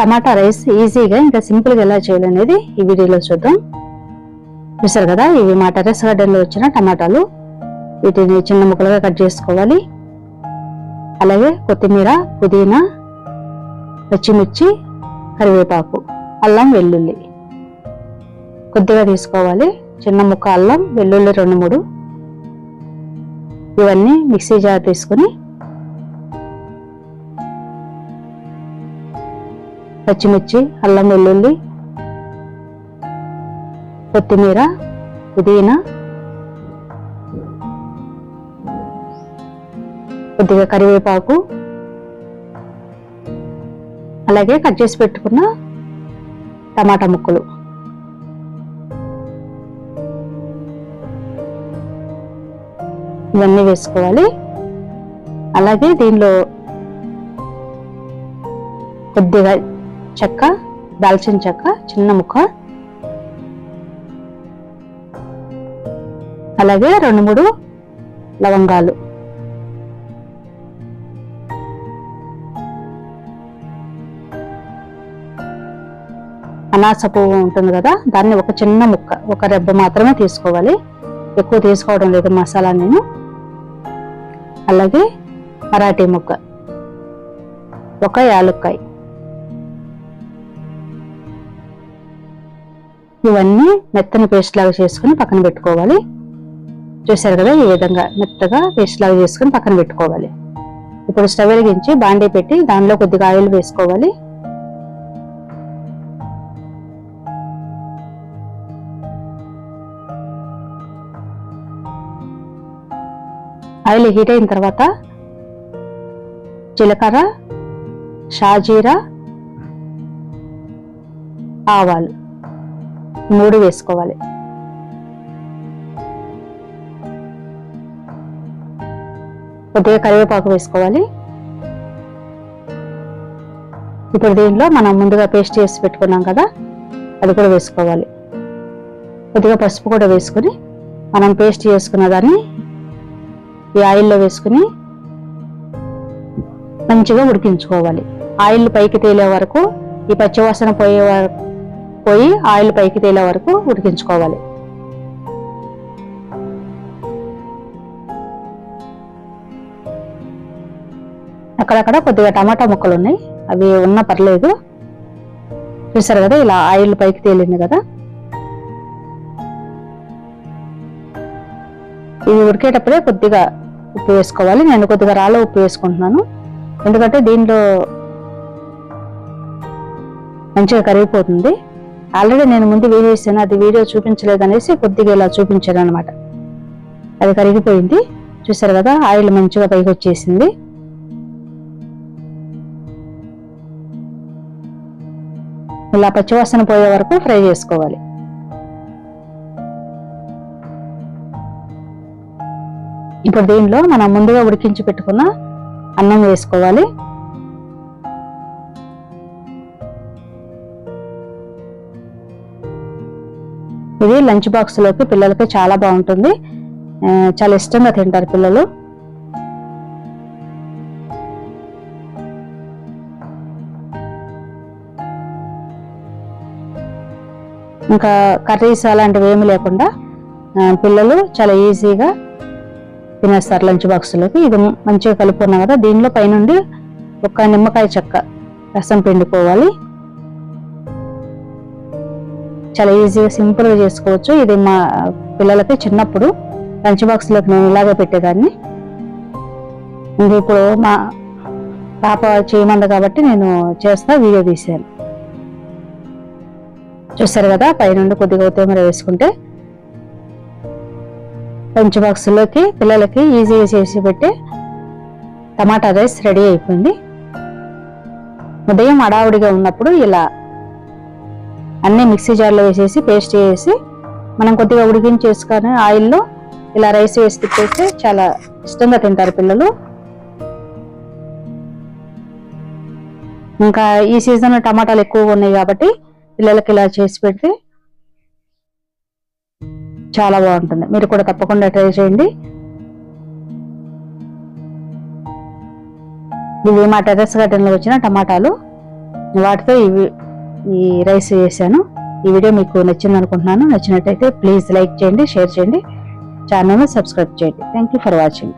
టమాటా rice ఈజీగా ఇంకా సింపుల్గా ఎలా చేయాలనేది ఈ వీడియోలో చూద్దాం. చూసారు కదా ఇవి మా టెరెస్ గార్డెన్లో వచ్చిన టమాటాలు. వీటిని చిన్న ముక్కలుగా కట్ చేసుకోవాలి. అలాగే కొత్తిమీర పుదీనా పచ్చిమిర్చి కరివేపాకు అల్లం వెల్లుల్లి. కొద్దిగా తీసుకోవాలి. చిన్న ముక్క అల్లం వెల్లుల్లి రెండు మూడు. ఇవన్నీ మిక్సీ జార్ తీసుకుని పచ్చిమిర్చి అల్లం వెల్లుల్లి కొత్తిమీర పుదీనా కొద్దిగా కరివేపాకు అలాగే కట్ చేసి పెట్టుకున్న టమాటా ముక్కలు. ఇవన్నీ వేసుకోవాలి. అలాగే దీనిలో కొద్దిగా చెక్క దాల్చిన చెక్క చిన్న ముక్క. అలాగే రెండు మూడు లవంగాలు. అనాస పువ్వు ఉంటుంది కదా దాన్ని ఒక చిన్న ముక్క ఒక రెబ్బ మాత్రమే తీసుకోవాలి. ఎక్కువ తీసుకోవడం లేదు మసాలా నేను. అలాగే మరాఠీ ముక్క. ఒక యాలుక్కాయ. ఇవన్నీ మెత్తని పేస్ట్ లాగా చేసుకుని పక్కన పెట్టుకోవాలి. చూసారు కదా ఈ విధంగా మెత్తగా పేస్ట్ లాగా చేసుకుని పక్కన పెట్టుకోవాలి. ఇప్పుడు స్టవ్ వెలిగించి బాండీ పెట్టి దానిలో కొద్దిగా ఆయిల్ వేసుకోవాలి. ఆయిల్ హీట్ అయిన తర్వాత జీలకర్ర షాజీరా ఆవాలు. మూడు వేసుకోవాలి. కొద్దిగా కరివేపాకు వేసుకోవాలి. ఇప్పుడు దీనిలో మనం ముందుగా పేస్ట్ చేసి పెట్టుకున్నాం కదా అది కూడా వేసుకోవాలి. కొద్దిగా పసుపు కూడా వేసుకుని మనం పేస్ట్ చేసుకున్న దాన్ని ఈ ఆయిల్లో వేసుకుని మంచిగా ఉడికించుకోవాలి. ఆయిల్ పైకి తేలే వరకు ఈ పచ్చివాసన పోయే వరకు పోయి ఆయిల్ పైకి తేలే వరకు ఉడికించుకోవాలి. అక్కడక్కడ కొద్దిగా టమాటా ముక్కలు ఉన్నాయి. అవి ఉన్నా పర్లేదు. చూసారు కదా ఇలా ఆయిల్ పైకి తేలింది కదా? ఇవి ఉడికేటప్పుడే కొద్దిగా ఉప్పు వేసుకోవాలి. నేను కొద్దిగా రాళ్ళ ఉప్పు వేసుకుంటున్నాను. ఎందుకంటే దీనిలో మంచిగా కరిగిపోతుంది. ఆల్రెడీ నేను ముందు వీడియో ఇస్తాను అది వీడియో చూపించలేదు అనేసి కొద్దిగా ఇలా చూపించాను అనమాట అది కరిగిపోయింది. చూసారు కదా ఆయిల్ మంచిగా పైకి వచ్చేసింది ఇలా పచ్చివాసన పోయే వరకు ఫ్రై చేసుకోవాలి. ఇప్పుడు దీనిలో మనం ముందుగా ఉడికించి పెట్టుకున్న అన్నం వేసుకోవాలి. ఇది లంచ్ బాక్స్లోకి పిల్లలకి చాలా బాగుంటుంది. చాలా ఇష్టంగా తింటారు పిల్లలు. ఇంకా కర్రీస్ అలాంటివి ఏమి లేకుండా పిల్లలు చాలా ఈజీగా తినేస్తారు లంచ్ బాక్స్లోకి ఇది మంచిగా కలుపుకున్నాం కదా దీనిలో పైనుండి ఒక నిమ్మకాయ చెక్క రసం పిండుకోవాలి. చాలా ఈజీగా సింపుల్గా చేసుకోవచ్చు. ఇది మా పిల్లలకి చిన్నప్పుడు లంచ్ బాక్స్లోకి నేను ఇలాగే పెట్టేదాన్ని. ఇది ఇప్పుడు మా పాప చేయమంది కాబట్టి నేను చేస్తా వీడియో తీసాను చూస్తారు కదా పైనుండి కొద్దిగా కొత్తిమీర వేసుకుంటే లంచ్ బాక్స్లోకి పిల్లలకి ఈజీగా చేసి పెట్టి టమాటా రైస్ రెడీ అయిపోయింది. ఉదయం అడావుడిగా ఉన్నప్పుడు ఇలా అన్నీ మిక్సీ జార్లో వేసేసి పేస్ట్ చేసి మనం కొద్దిగా ఉడికించేసుకొని ఆయిల్లో ఇలా రైస్ వేసి తిప్పేస్తే చాలా ఇష్టంగా తింటారు పిల్లలు. ఇంకా ఈ సీజన్లో టమాటాలు ఎక్కువగా ఉన్నాయి కాబట్టి పిల్లలకి ఇలా చేసి పెడితే చాలా బాగుంటుంది. మీరు కూడా తప్పకుండా ట్రై చేయండి. ఇవి మా టెర్రస్ గార్డెన్లో వచ్చిన టమాటాలు. వాటితో ఇవి ఈ రైస్ చేశాను ఈ వీడియో మీకు నచ్చింది అనుకుంటున్నాను. నచ్చినట్టయితే ప్లీజ్ లైక్ చేయండి షేర్ చేయండి. ఛానల్ని సబ్స్క్రైబ్ చేయండి. Thank you for watching